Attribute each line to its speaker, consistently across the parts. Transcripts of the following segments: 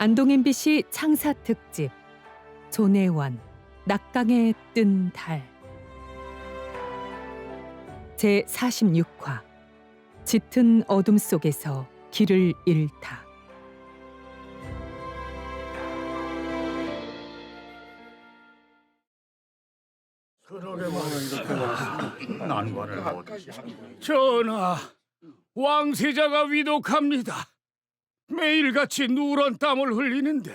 Speaker 1: 안동 MBC 창사 특집 조내원 낙강에 뜬 달. 제 46화 짙은 어둠 속에서 길을 잃다.
Speaker 2: 난관을 못
Speaker 3: 전하, 왕세자가 위독합니다. 매일같이 누런 땀을 흘리는데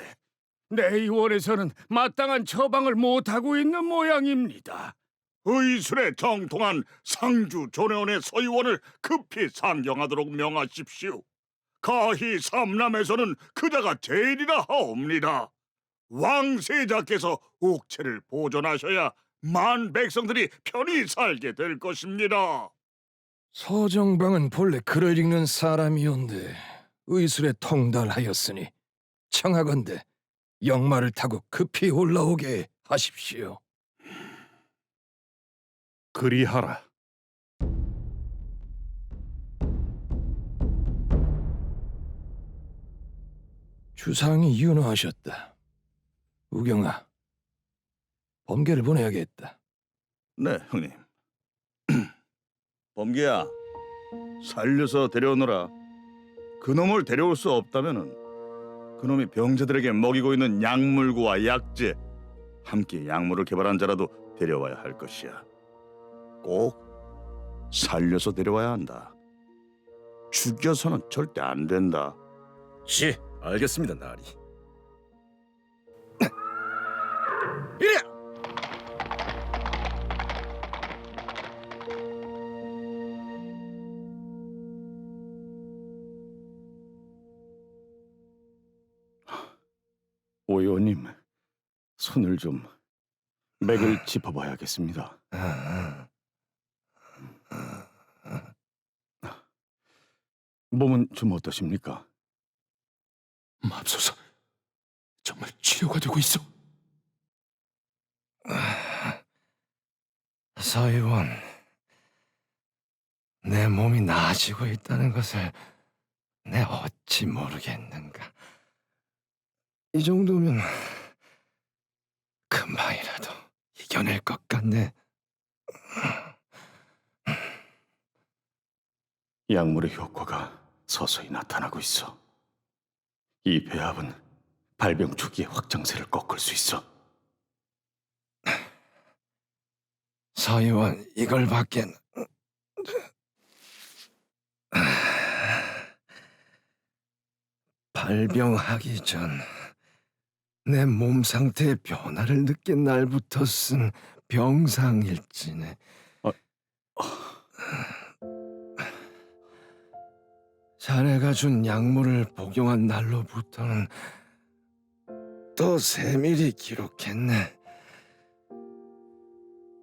Speaker 3: 내의원에서는 마땅한 처방을 못하고 있는 모양입니다.
Speaker 2: 의술에 정통한 상주 조내원의 서의원을 급히 상경하도록 명하십시오. 가히 삼남에서는 그자가 제일이라 하옵니다. 왕세자께서 옥체를 보존하셔야 만 백성들이 편히 살게 될 것입니다.
Speaker 4: 서정방은 본래 글을 읽는 사람이온데 의술에 통달하였으니 청하건대 역마를 타고 급히 올라오게 하십시오.
Speaker 2: 그리하라.
Speaker 4: 주상이 윤호하셨다. 우경아, 범계를 보내야겠다.
Speaker 2: 네, 형님. 범계야, 살려서 데려오너라. 그놈을 데려올 수 없다면은 그놈이 병자들에게 먹이고 있는 약물과 약재 함께 약물을 개발한 자라도 데려와야 할 것이야. 꼭 살려서 데려와야 한다. 죽여서는 절대 안 된다.
Speaker 5: 시, 알겠습니다, 나리.
Speaker 2: 오 의원님, 손을 좀 맥을 짚어봐야겠습니다. 몸은 좀 어떠십니까?
Speaker 4: 맙소사, 정말 치료가 되고 있어.
Speaker 6: 서의원, 내 몸이 나아지고 있다는 것을 내 어찌 모르겠는가. 이 정도면 금방이라도 이겨낼 것 같네.
Speaker 2: 약물의 효과가 서서히 나타나고 있어. 이 배합은 발병 초기의 확장세를 꺾을 수 있어.
Speaker 6: 서의원, 이걸 밖엔 발병하기 전 내 몸 상태의 변화를 느낀 날부터 쓴 병상일지네.
Speaker 2: 어,
Speaker 6: 자네가 준 약물을 복용한 날로부터는 더 세밀히 기록했네.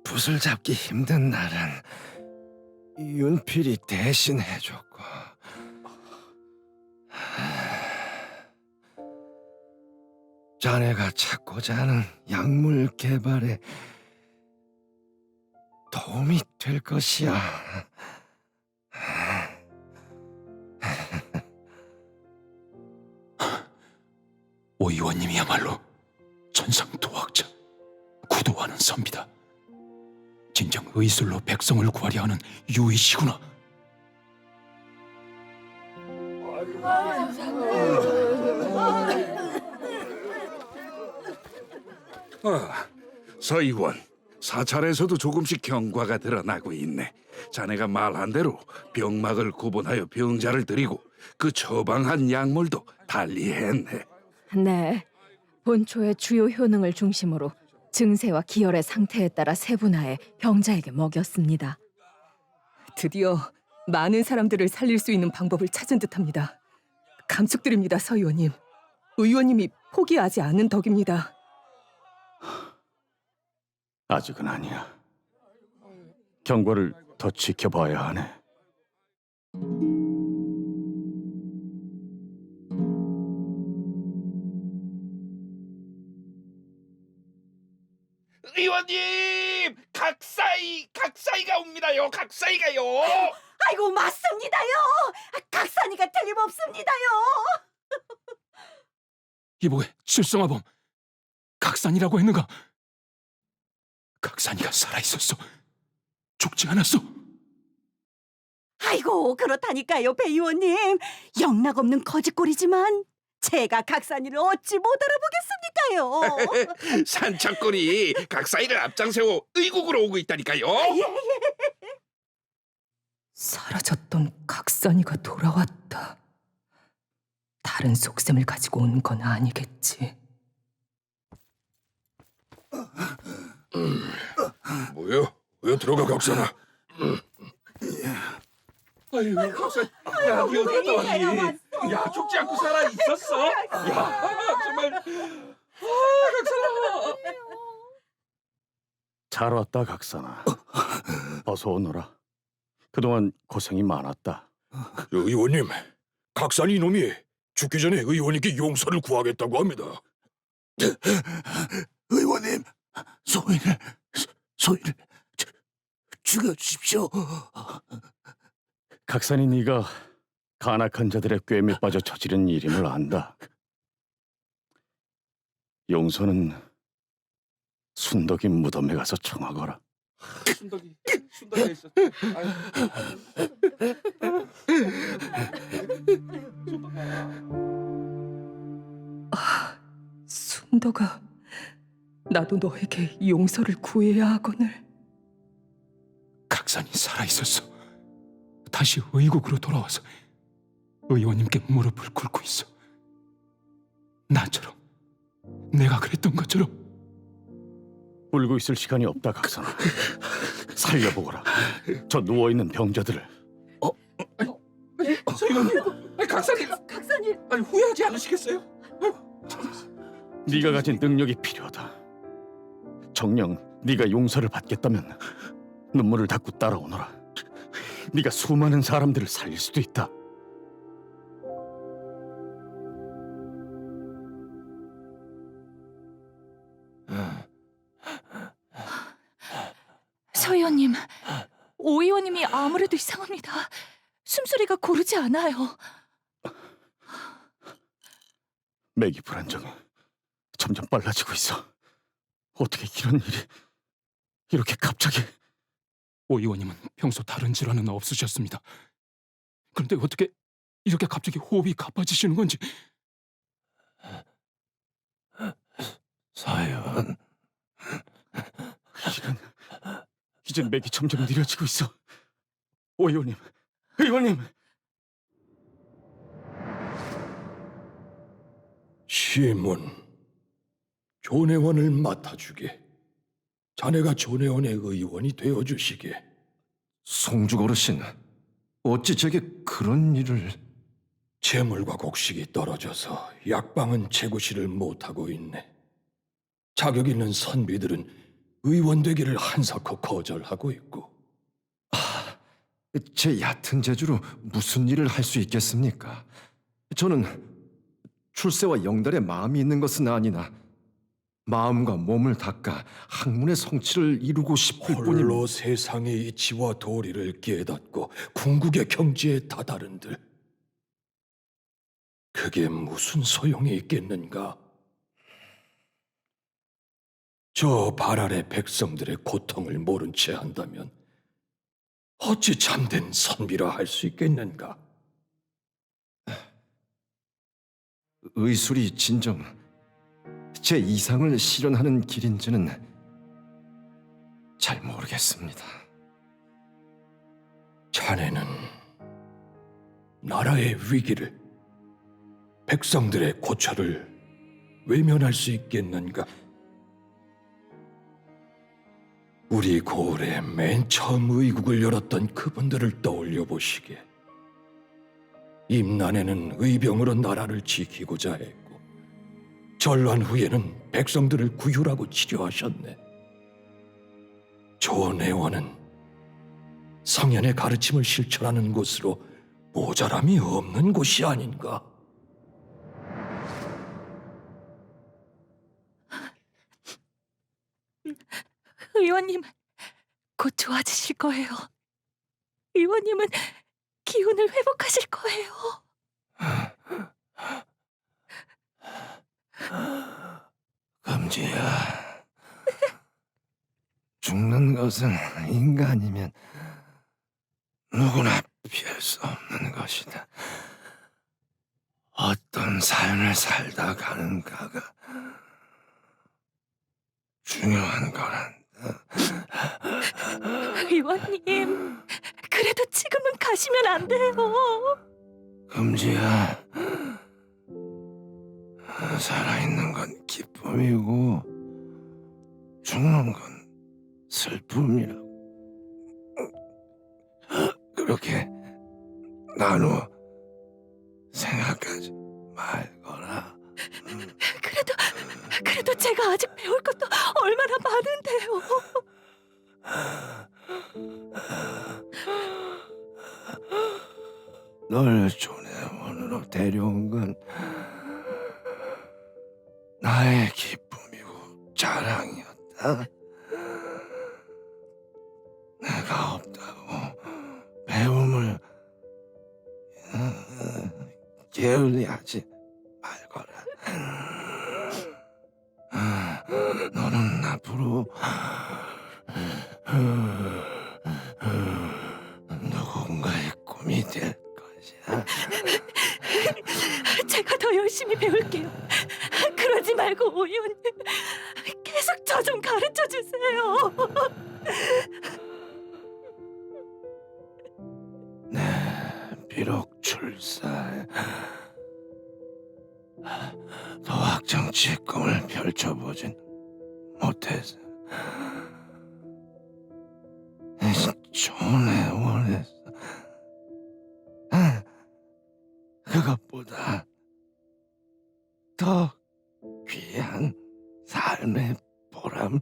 Speaker 6: 붓을 잡기 힘든 날은 윤필이 대신 해줬고 자네가 찾고자 하는 약물 개발에 도움이 될 것이야.
Speaker 4: 오 의원님이야말로 천상 도학자, 구도하는 선비다. 진정 의술로 백성을 구하려 하는 유이시구나.
Speaker 3: 아, 서의원, 사찰에서도 조금씩 경과가 드러나고 있네. 자네가 말한 대로 병막을 구분하여 병자를 드리고 그 처방한 약물도 달리했네.
Speaker 7: 네. 본초의 주요 효능을 중심으로 증세와 기혈의 상태에 따라 세분화해 병자에게 먹였습니다.
Speaker 1: 드디어 많은 사람들을 살릴 수 있는 방법을 찾은 듯합니다. 감축드립니다, 서 의원님. 의원님이 포기하지 않은 덕입니다.
Speaker 2: 아직은 아니야. 경과를 더 지켜봐야 하네.
Speaker 5: 의원님, 각사이, 각사이가 옵니다요. 각사이가요.
Speaker 8: 아이고 맞습니다요. 각산이가 틀림없습니다요.
Speaker 9: 이보게 칠성아범 각산이라고 했는가? 각산이가 살아있었어. 죽지 않았어.
Speaker 8: 아이고 그렇다니까요 배 의원님 영락 없는 거짓골이지만 제가 각산이를 어찌 못 알아보겠습니까요
Speaker 5: 산책꾼이 각사이를 앞장세워 의국으로 오고 있다니까요.
Speaker 10: 사라졌던 각산이가 돌아왔다. 다른 속셈을 가지고 온 건 아니겠지.
Speaker 3: 뭐야? 왜 들어가 각사나?
Speaker 5: 아유, 각사, 야, 니 어디 갔다 왔니? 야, 죽지 않고 살아 있었어? 야, 정말. 아, 각사.
Speaker 11: 잘 왔다 각사나. 어서 오너라. 그동안 고생이 많았다.
Speaker 4: 의원님, 각산 이놈이 죽기 전에 의원님께 용서를 구하겠다고 합니다. 의원님, 소인을 소인을 죽여 주십시오.
Speaker 11: 각산이 네가 간악한 자들의 꿰매 빠져 저지른 일임을 안다. 용서는 순덕이 무덤에 가서 청하거라.
Speaker 5: 순덕이, 순덕이 있어.
Speaker 10: 순덕아, 나도 너에게 용서를 구해야 하거늘.
Speaker 9: 각산이 살아있었어. 다시 의국으로 돌아와서 의원님께 무릎을 꿇고 있어. 나처럼 내가 그랬던 것처럼
Speaker 11: 울고 있을 시간이 없다 각산아. 살려보거라. 저 누워있는 병자들을.
Speaker 5: 서이원님, 각사님,
Speaker 8: 각산이
Speaker 5: 아니 후회하지 않으시겠어요?
Speaker 11: 네가 가진 능력이 필요하다. 정녕 네가 용서를 받겠다면 눈물을 닦고 따라오너라. 네가 수많은 사람들을 살릴 수도 있다.
Speaker 7: 서 의원님, 오 의원님이 아무래도 이상합니다. 숨소리가 고르지 않아요.
Speaker 11: 맥이 불안정해. 점점 빨라지고 있어. 어떻게 이런 일이 이렇게 갑자기?
Speaker 9: 오 의원님은 평소 다른 질환은 없으셨습니다. 그런데 어떻게 이렇게 갑자기 호흡이 가빠지시는 건지
Speaker 6: 사연
Speaker 11: 이런 이제 맥이 점점 느려지고 있어. 오 의원님, 의원님.
Speaker 4: 시몬, 조내원을 맡아주게. 자네가 조내원의 의원이 되어주시게.
Speaker 6: 송죽 어르신 어찌 제게 그런 일을
Speaker 4: 재물과 곡식이 떨어져서 약방은 재구시를 못하고 있네. 자격 있는 선비들은 의원 되기를 한사코 거절하고 있고
Speaker 6: 제 얕은 재주로 무슨 일을 할 수 있겠습니까? 저는 출세와 영달에 마음이 있는 것은 아니나 마음과 몸을 닦아 학문의 성취를 이루고 싶을 뿐입니다.
Speaker 4: 홀로 세상의 이치와 도리를 깨닫고 궁극의 경지에 다다른들 그게 무슨 소용이 있겠는가? 저 발 아래 백성들의 고통을 모른 채 한다면 어찌 참된 선비라 할 수 있겠는가?
Speaker 6: 의술이 진정 제 이상을 실현하는 길인지는 잘 모르겠습니다.
Speaker 4: 자네는 나라의 위기를 백성들의 고초를 외면할 수 있겠는가? 우리 고을에 맨 처음 의국을 열었던 그분들을 떠올려 보시게. 임난에는 의병으로 나라를 지키고자 했고 전란 후에는 백성들을 구휼하고 치료하셨네. 조내원은 성현의 가르침을 실천하는 곳으로 모자람이 없는 곳이 아닌가?
Speaker 7: 의원님, 곧 좋아지실 거예요. 의원님은 기운을 회복하실 거예요.
Speaker 6: 금지야. 죽는 것은 인간이면 누구나 피할 수 없는 것이다. 어떤 삶을 살다 가는가가 중요한 거란다.
Speaker 8: 의원님, 그래도 지금은 가시면 안 돼요.
Speaker 6: 금지야. 살아있는 건 기쁨이고 죽는 건 슬픔이라고. 그렇게 나누어 생각하지 말거라.
Speaker 8: 그래도 그래도 제가 아직 배울 것도 얼마나 많은데요.
Speaker 6: 널 조내원으로 데려온 건 나의 기쁨이고 자랑이었다. 내가 없다고 배움을 어, 게을리하지 말거라. 너는 앞으로 누군가의 꿈이 될 것이야.
Speaker 8: 제가 더 열심히 배울게요. 말고 의원님 계속 저 좀 가르쳐 주세요.
Speaker 6: 네, 비록 출사해 도학정치의 꿈을 펼쳐보진 못해서 좋네 원했어 아, 그것보다 더 귀한 삶의 보람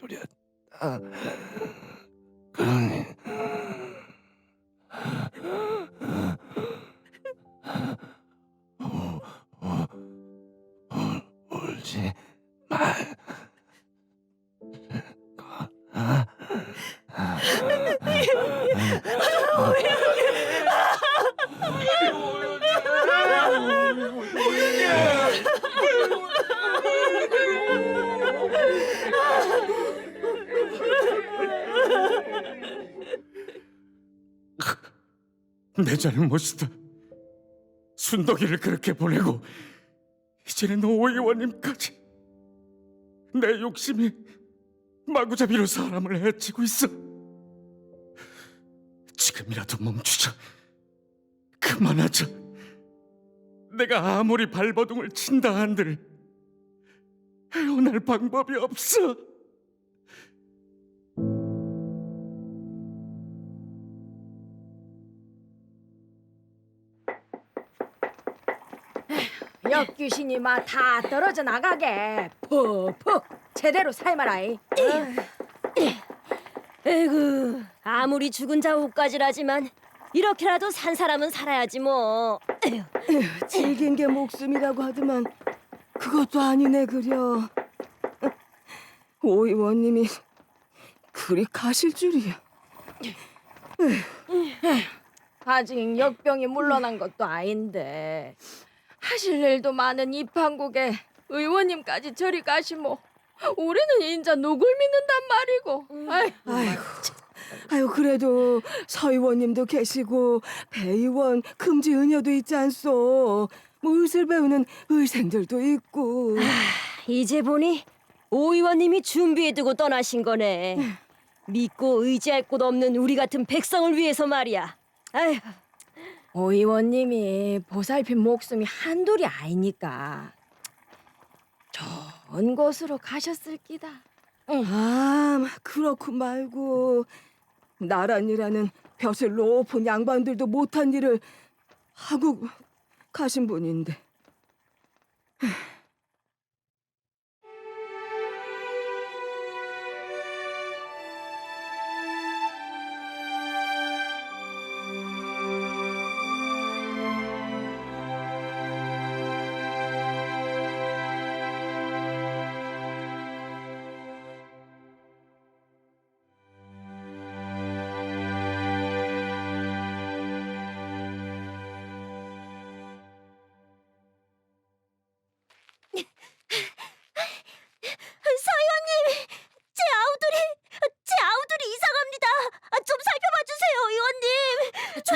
Speaker 6: 누렸다
Speaker 11: 내 잘못이다. 순덕이를 그렇게 보내고 이제는 오 의원님까지 내 욕심이 마구잡이로 사람을 해치고 있어. 지금이라도 멈추자. 그만하자. 내가 아무리 발버둥을 친다 한들 헤어날 방법이 없어.
Speaker 7: 역귀신이 막 다 떨어져 나가게 푹푹 제대로 삶아라이.
Speaker 12: 에구 아무리 죽은 자 옷가지라지만 이렇게라도 산 사람은 살아야지 뭐. 에휴,
Speaker 10: 질긴 게 목숨이라고 하더만 그것도 아니네 그려. 오 의원님이 그리 가실 줄이야.
Speaker 7: 아직 역병이 물러난 것도 아닌데 하실 일도 많은 이 판국에 의원님까지 저리 가시모 우리는 인자 누굴 믿는단 말이고 아이,
Speaker 10: 아이고, 아유 그래도 서 의원님도 계시고 배 의원, 금지 은여도 있지 않소. 뭐 의술 배우는 의생들도 있고.
Speaker 12: 이제 보니 오 의원님이 준비해두고 떠나신 거네. 믿고 의지할 곳 없는 우리 같은 백성을 위해서 말이야. 아휴,
Speaker 7: 오 의원님이 보살핀 목숨이 한둘이 아니니까 좋은 곳으로 가셨을 기다.
Speaker 10: 아, 그렇고 말고. 나란이라는 벼슬 높은 양반들도 못한 일을 하고 가신 분인데.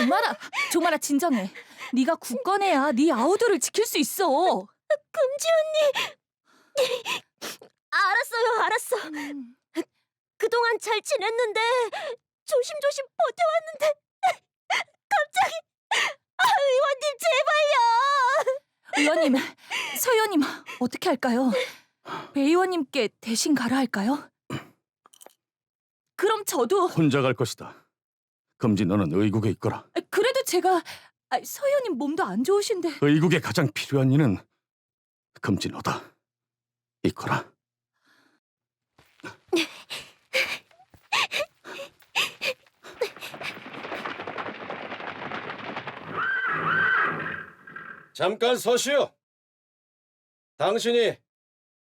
Speaker 13: 종마라, 종마라 진정해. 네가 굳건해야 네 아우들을 지킬 수 있어.
Speaker 12: 금지 언니. 알았어요, 알았어. 그동안 잘 지냈는데 조심조심 버텨왔는데 갑자기 아, 의원님 제발요.
Speaker 13: 의원님, 서 의원님 어떻게 할까요? 배 의원님께 대신 가라 할까요? 그럼 저도
Speaker 11: 혼자 갈 것이다. 금지 너는 의국에 있거라.
Speaker 13: 그래도 제가 아, 서 의원님 몸도 안 좋으신데
Speaker 11: 의국에 가장 필요한 이는 금지 너다. 있거라.
Speaker 6: 잠깐 서시오. 당신이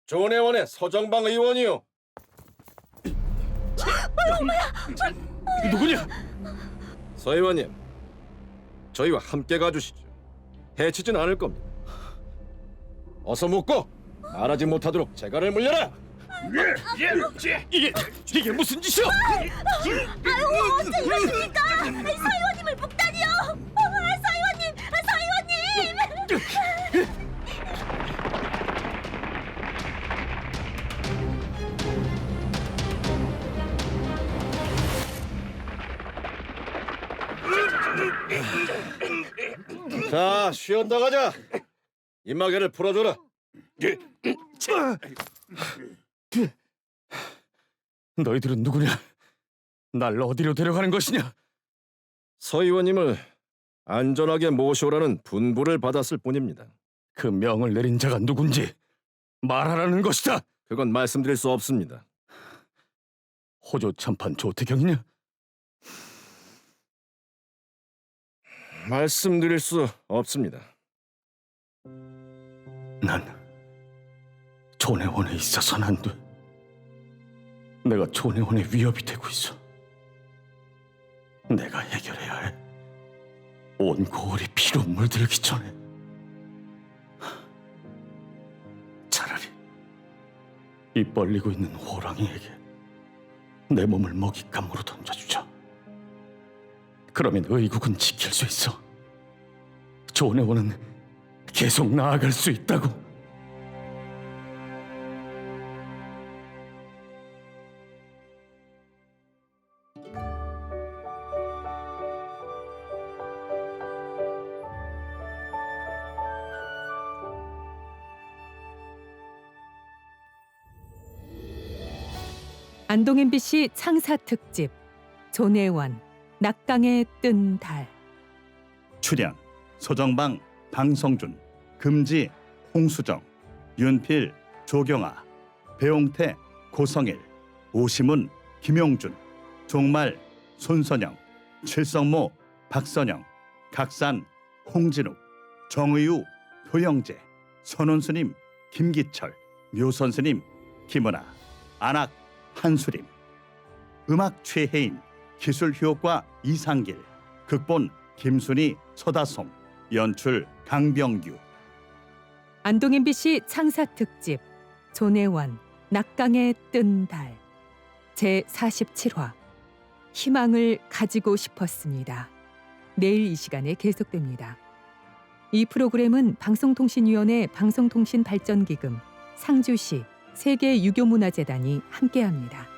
Speaker 6: 조내원의 서정방 의원이요.
Speaker 11: 누구냐?
Speaker 6: 서 의원님, 저희와 함께 가주시죠. 해치진 않을 겁니다. 어서 묻고 말하지 못하도록 재갈을 물려라.
Speaker 11: 이게 이게 무슨 짓이오?
Speaker 12: 어째 이러십니까? 서 의원님을 묵다니요. 어, 서 의원님, 서 의원님.
Speaker 6: 자, 쉬었다 가자. 입마개를 풀어줘라.
Speaker 11: 너희들은 누구냐? 날 어디로 데려가는 것이냐?
Speaker 6: 서 의원님을 안전하게 모셔오라는 분부를 받았을 뿐입니다.
Speaker 11: 그 명을 내린 자가 누군지 말하라는 것이다.
Speaker 6: 그건 말씀드릴 수 없습니다.
Speaker 11: 호조 참판 조태경이냐?
Speaker 6: 말씀드릴 수 없습니다.
Speaker 11: 난 조내원에 있어서는 안 돼. 내가 조내원에 위협이 되고 있어. 내가 해결해야 해. 온 고을이 피로 물들기 전에. 차라리 이 벌리고 있는 호랑이에게 내 몸을 먹잇감으로 던져주자. 그러면 의국은 지킬 수 있어. 조내원은 계속 나아갈 수 있다고.
Speaker 1: 안동 MBC 창사 특집 조내원 낙강에 뜬 달.
Speaker 2: 출연 소정방 방성준 금지 홍수정 윤필 조경아 배용태 고성일 오시문 김용준 종말 손선영 칠성모 박선영 각산 홍진욱 정의우 표영재 선원스님 김기철 묘선스님 김은아 안악 한수림 음악 최혜인 기술 효과 이상길 극본 김순희 서다솜 연출 강병규
Speaker 1: 안동 MBC 창사 특집 조내원 낙강에 뜬 달. 제 47화 희망을 가지고 싶었습니다. 내일 이 시간에 계속됩니다. 이 프로그램은 방송통신위원회 방송통신발전기금 상주시 세계유교문화재단이 함께합니다.